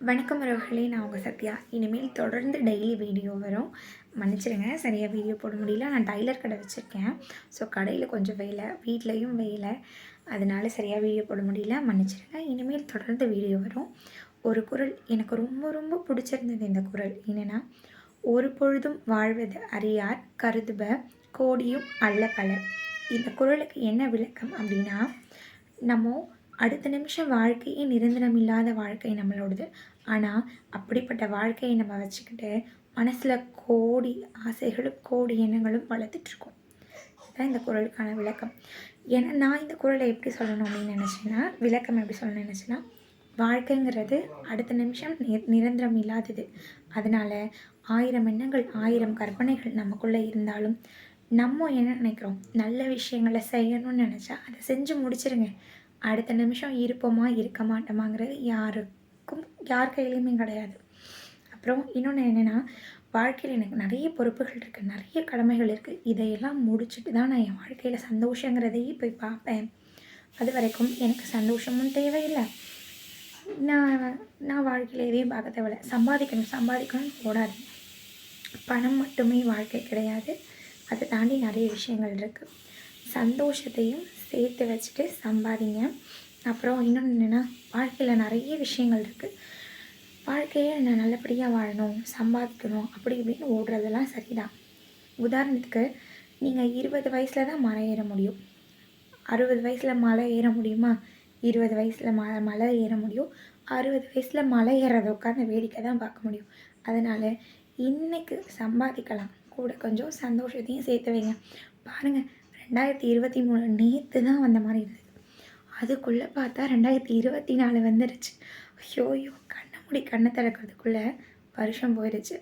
வணக்கம் உறவுகளே நான் உங்கள் சத்யா. இனிமேல் தொடர்ந்து டெய்லி வீடியோ வரும். மன்னிச்சிடுங்க சரியாக வீடியோ போட முடியல. நான் டைலர் கடை வச்சுருக்கேன். ஸோ கடையில் கொஞ்சம் வேலை வீட்லேயும் வேலை. அதனால சரியாக வீடியோ போட முடியல. மன்னிச்சிடுங்க இனிமேல் தொடர்ந்து வீடியோ வரும். ஒரு குரல் எனக்கு ரொம்ப ரொம்ப பிடிச்சிருந்தது இந்த குரல். என்னென்னா ஒரு பொழுதும் வாழ்வது அறியார் கருதுப கோடியும் அல்ல பல. இந்த குரலுக்கு என்ன விளக்கம் அப்படின்னா நம்ம அடுத்த நிமிஷம் வாழ்க்கையே நிரந்தரம் இல்லாத வாழ்க்கை நம்மளோடது. ஆனால் அப்படிப்பட்ட வாழ்க்கையை நம்ம வச்சுக்கிட்டு மனசில் கோடி ஆசைகளும் கோடி எண்ணங்களும் வளர்த்துட்ருக்கோம். இதுதான் இந்த குரலுக்கான விளக்கம். ஏன்னா நான் இந்த குரலை எப்படி சொல்லணும் அப்படின்னு நினச்சேன்னா விளக்கம் எப்படி சொல்லணும்னு நினச்சேன்னா வாழ்க்கைங்கிறது அடுத்த நிமிஷம் நி நிரந்தரம் இல்லாதது அதனால் ஆயிரம் எண்ணங்கள் ஆயிரம் கற்பனைகள் நமக்குள்ளே இருந்தாலும் நம்ம என்ன நினைக்கிறோம்? நல்ல விஷயங்களை செய்யணும்னு நினச்சா அதை செஞ்சு முடிச்சிருங்க. அடுத்த நிமிஷம் இருப்போமா இருக்க மாட்டோமாங்கிறது யாருக்கும் யார் கையிலையுமே கிடையாது. அப்புறம் இன்னொன்று என்னென்னா வாழ்க்கையில் எனக்கு நிறைய பொறுப்புகள் இருக்குது நிறைய கடமைகள் இருக்குது இதையெல்லாம் முடிச்சுட்டு தான் நான் என் வாழ்க்கையில் சந்தோஷங்கிறதையே போய் பார்ப்பேன். அது வரைக்கும் எனக்கு சந்தோஷமும் தேவையில்லை. நான் நான் வாழ்க்கையில் எதையும் பார்க்க தேவையில்ல சம்பாதிக்கணும் சம்பாதிக்கணும்னு போடாது. பணம் மட்டுமே வாழ்க்கை கிடையாது. அதை தாண்டி நிறைய விஷயங்கள் இருக்குது சந்தோஷத்தையும் சேர்த்து வச்சுட்டு சம்பாதிங்க. அப்புறம் இன்னொன்று என்னென்னா வாழ்க்கையில் நிறைய விஷயங்கள் இருக்குது வாழ்க்கையை நான் நல்லபடியாக வாழணும் சம்பாதிக்கணும் அப்படி இப்படின்னு ஓடுறதெல்லாம் சரிதான். உதாரணத்துக்கு நீங்கள் இருபது வயசில் தான் மலை ஏற முடியும். அறுபது வயசில் மலை ஏற முடியுமா? இருபது வயசில் ம மலை ஏற முடியும். அறுபது வயசில் மலை ஏறத உட்காந்து வேடிக்கை தான் பார்க்க முடியும். அதனால் இன்றைக்கு சம்பாதிக்கலாம். கூட கொஞ்சம் சந்தோஷத்தையும் சேர்த்து வைங்க. பாருங்கள் ரெண்டாயிரத்தி இருபத்தி மூணு நேற்று தான் வந்த மாதிரி இருந்தது. அதுக்குள்ளே பார்த்தா ரெண்டாயிரத்தி இருபத்தி நாலு வந்துருச்சு. ஐயோ ஐயோ கண்ணை மூடி கண்ணை திறக்கிறதுக்குள்ளே வருஷம் போயிடுச்சு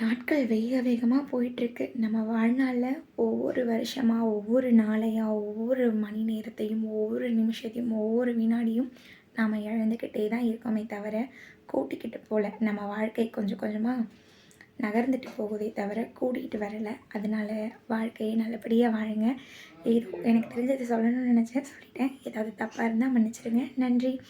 நாட்கள் வேக வேகமாக போயிட்டுருக்கு. நம்ம வாழ்நாளில் ஒவ்வொரு வருஷமாக ஒவ்வொரு நாளையாக ஒவ்வொரு மணி நேரத்தையும் ஒவ்வொரு நிமிஷத்தையும் ஒவ்வொரு வினாடியும் நாம் இழந்துக்கிட்டே தான் இருக்கோமே தவிர கூட்டிக்கிட்டு போகல நம்ம வாழ்க்கை கொஞ்சம் கொஞ்சமாக நகர்ந்துட்டு போகுதே தவிர கூட்டிகிட்டு வரலை. அதனால் வாழ்க்கையை நல்லபடியாக வாழுங்க. ஏதோ எனக்கு தெரிஞ்சதை சொல்லணும்னு நினச்சேன். சொல்லிட்டேன். ஏதாவது தப்பாக இருந்தால் மன்னிச்சிடுங்க. நன்றி.